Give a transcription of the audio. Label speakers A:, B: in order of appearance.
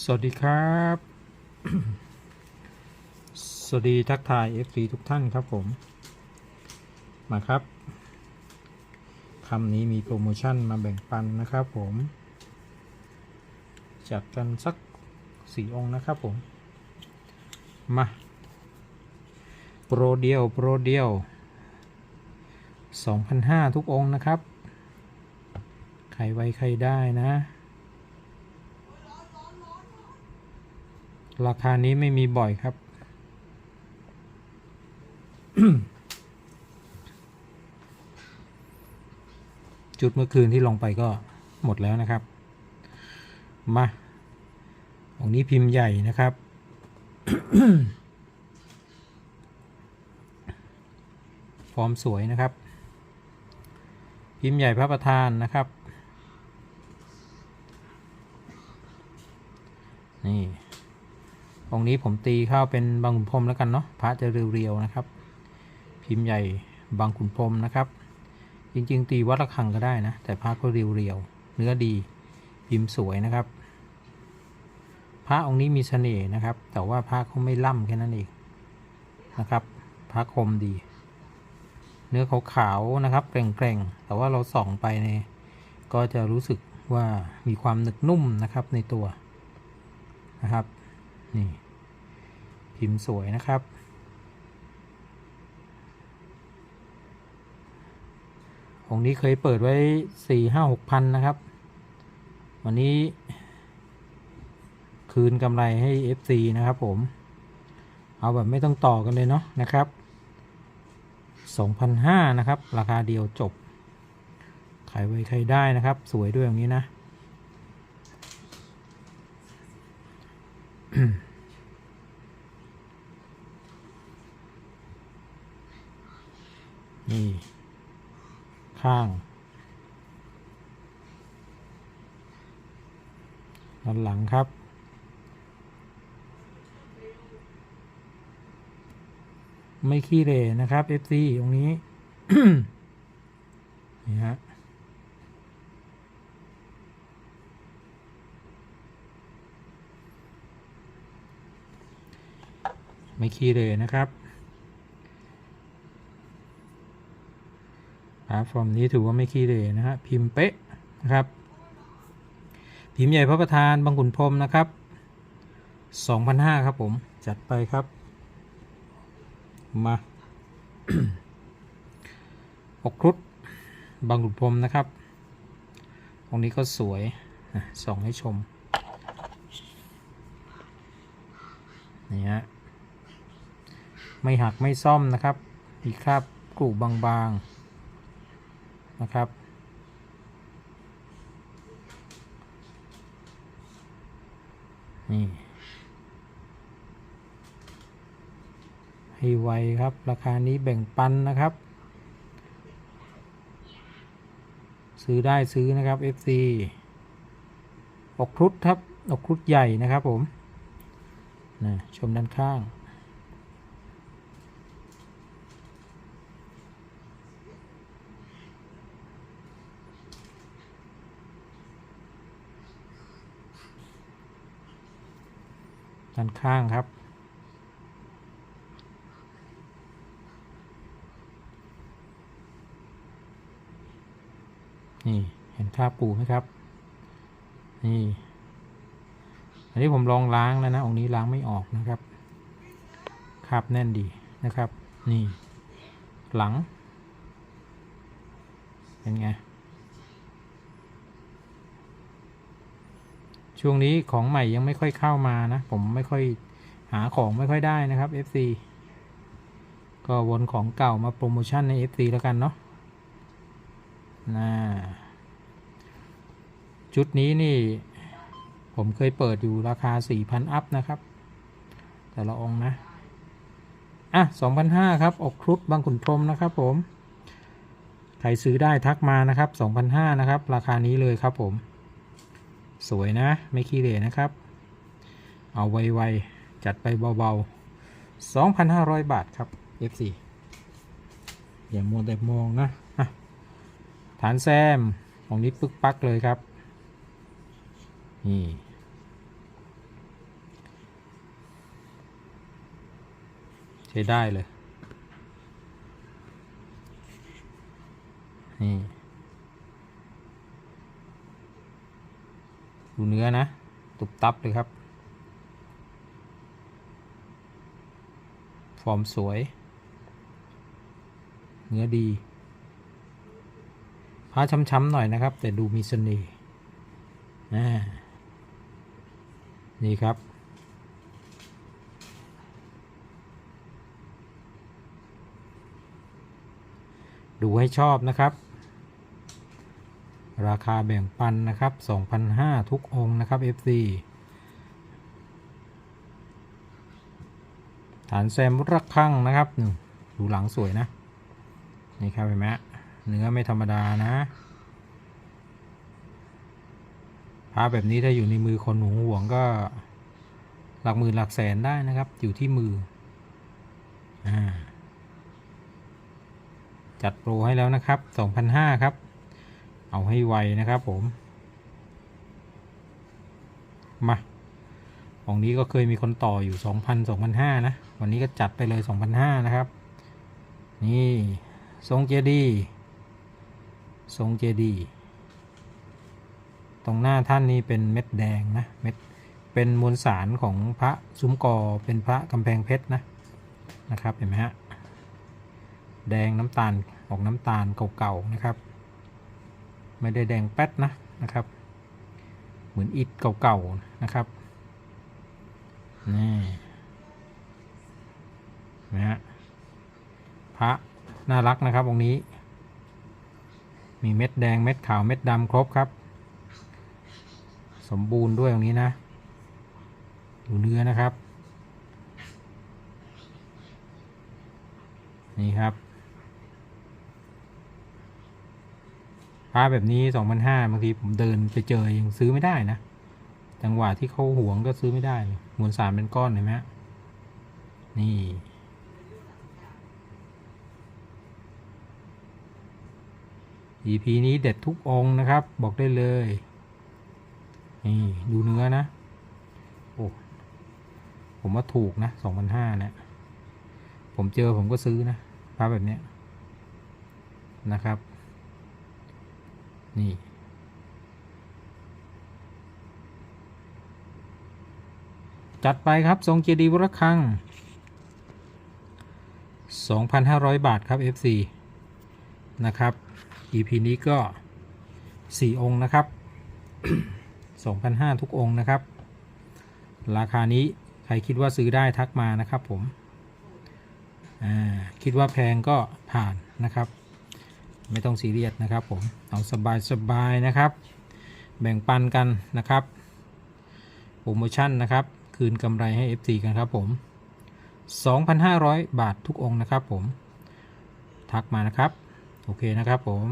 A: สวัสดีครับ สวัสดีทักทาย FC ทุกท่านครับผม มาครับคำนี้มีโปรโมชั่นมาแบ่งปันนะครับผม จัดกันสักสี่องค์นะครับผม มา โปรเดียว โปรเดียว2,500ทุกองค์นะครับ ใครไวใครได้นะ ราคานี้ไม่มีบ่อยครับ จุดเมื่อคืนที่ลงไปก็หมดแล้วนะครับ มาองนี้พิมพ์ใหญ่นะครับ ฟอร์มสวยนะครับ พิมพ์ใหญ่พระประธานนะครับ นี่ องค์นี้ผมตีเข้าเป็นบางขุนพรมแล้วกันเนาะพระจะเรียวๆนะครับ พิมพ์ใหญ่บางขุนพรมนะครับ จริงๆ ตีวัดระฆังก็ได้นะ แต่พระก็เรียวๆเนื้อดีพิมพ์สวยนะครับ พระองค์นี้มีเสน่ห์นะครับ แต่ว่าพระเขาไม่ล่ำแค่นั้นเองนะครับ พระคมดี เนื้อขาวๆนะครับแกร่งๆแต่ว่าเราส่องไปเนี่ยก็จะรู้สึกว่ามีความหนึกนุ่มนะครับในตัวนะครับนี่ พิมพ์สวยนะครับ องนี้เคยเปิดไว้สี่ห้าหกพันนะครับ วันนี้ คืนกำไรให้ FC นะครับผม เอาแบบไม่ต้องต่อกันเลยเนาะนะครับ2,500นะครับ ราคาเดียวจบ ขายไว้ใครได้นะครับ สวยด้วยอย่างนี้นะ นี่ ข้าง ด้านหลังครับ ไม่ขี้เรนะครับ FC ตรงนี้ นี่ฮะไม่ขี้เหร่นะครับ อาฟอร์มนี้ถือว่าไม่ขี้เหร่นะฮะพิมพ์เป๊ะนะครับ พิมพ์ใหญ่พระประธานบางขุนพรหมนะครับ2,500ครับผมจัดไปครับมาอกครุฑบางขุนพรหมนะครับ ตรงนี้ก็สวยส่องให้ชมนี่ฮะไม่หักไม่ซ่อมนะครับ มีคราบกรูบางๆ นะครับ นี่ ให้ไวครับ ราคานี้แบ่งปันนะครับ ซื้อได้ซื้อนะครับ FC อกครุฑครับ อกครุฑใหญ่นะครับผมนะชมด้านข้าง ด้านข้างครับ นี่เห็นคราบปูไหมครับ นี่ อันนี้ผมลองล้างแล้วนะองค์นี้ล้างไม่ออกนะครับคาบแน่นดีนะครับ นี่ หลัง เป็นไง ช่วงนี้ของใหม่ยังไม่ค่อยเข้ามานะ ผมไม่ค่อยหาของไม่ค่อยได้นะครับ FC ก็วนของเก่ามาโปรโมชั่นใน FC แล้วกันเนาะนะชุดนี้นี่ ผมเคยเปิดอยู่ราคา 4,000 อัพนะครับ แต่ละองนะ อะ 2,500 ครับอกครุฑบางขุนพรมนะครับผม ใครซื้อได้ทักมานะครับ 2,500 นะครับ ราคานี้เลยครับผม สวยนะ ไม่ขี้เหรนะครับ เอาไวๆ จัดไปเบาๆ 2,500 บาทครับ F4 อย่ามัวแต่มองนะะฐานแซมของนี้ปึกปักเลยครับ นี่ใช้ได้เลย นี่ ดูเนื้อนะ ตุบตับเลยครับ ฟอร์มสวย เนื้อดีผ้าช้ำๆหน่อยนะครับ แต่ดูมีเสน่ห์อ่นี่ครับ ดูให้ชอบนะครับ ราคาแบ่งปันนะครับ2,500ทุกองค์นะครับ FC ฐานแซมรักข้งนะครับนี่ดูหลังสวยนะ นี่ครับเห็นไหมเนื้อไม่ธรรมดานะพาแบบนี้ถ้าอยู่ในมือคนหงห่วงก็หลักหมื่นหลักแสนได้นะครับ อยู่ที่มืออ่าจัดโปรให้แล้วนะครับ 2,500 ครับ เอาให้ไวนะครับผม มาของนี้ก็เคยมีคนต่ออยู่ 2,000 2,500 นะ วันนี้ก็จัดไปเลย 2,500 นะครับ นี่ ทรงเจดี ทรงเจดี ตรงหน้าท่านนี่เป็นเม็ดแดงนะ เม็ด เป็นมวลสารของพระซุ้มกอ เป็นพระกำแพงเพชรนะ นะครับ เห็นไหมฮะ แดงน้ำตาล ออกน้ำตาลเก่าๆ นะครับ ไม่ได้แดงแป๊ดนะนะครับ เหมือนอิฐเก่าๆนะครับนี่นะฮะพระน่ารักนะครับองค์นี้ มีเม็ดแดงเม็ดขาวเม็ดดำครบครับ สมบูรณ์ด้วยองค์นี้นะดูเนื้อนะครับ นี่ครับ พาแบบนี้สองพันห้าบางทีผมเดินไปเจอยังซื้อไม่ได้นะ จังหวะที่เขาหวงก็ซื้อไม่ได้มวลสารเป็นก้อนเห็นไหมฮะนี่ EP นี้เด็ดทุกองนะครับ บอกได้เลย นี่ ดูเนื้อนะ โอ้ผมว่าถูกนะสองพันห้าเนี่ยผมเจอผมก็ซื้อนะพระแบบเนี้ยนะครับ นี่ จัดไปครับ ทรงเจดีย์วรคัง 2,500 บาทครับ FC นะครับ EP นี้ก็ 4 องค์นะครับ 2,500 ทุกองค์นะครับ ราคานี้ใครคิดว่าซื้อได้ทักมานะครับผมอ่าคิดว่าแพงก็ผ่านนะครับ ไม่ต้องซีเรียสนะครับผมเอาสบายสบายนะครับ แบ่งปันกันนะครับโปรโมชั่นนะครับ คืนกำไรให้ FC กันครับผม 2,500 บาททุกองนะครับผม ทักมานะครับ โอเคนะครับผม